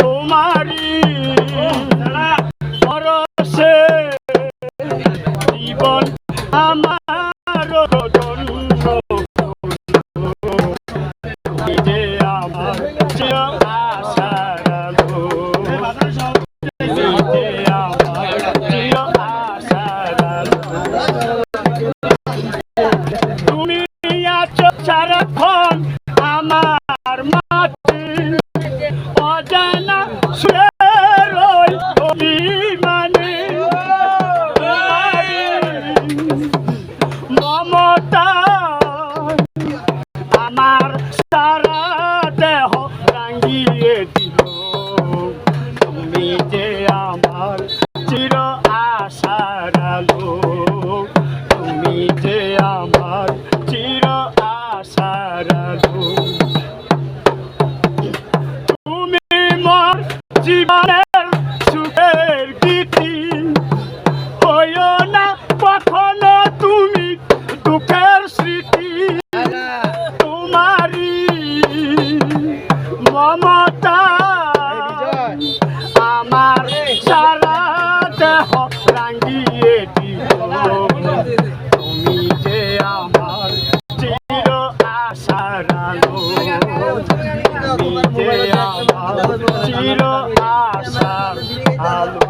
তোমারি পরশে জীবন আমার জন্য যে আমার তুমি আছো সারাক্ষণ আমার মমতা। আমার সারা দেহ রাঙিয়ে দিল। তুমি যে আমার চির আশার আলো, তুমি যে আমার চির আশার আলো। তুমি মোর জীবনের মমতা আমার সারা দেহ রাঙিয়ে দিল। তুমি যে আমার চির আশার আলো। যে আমার চির আশার আলো।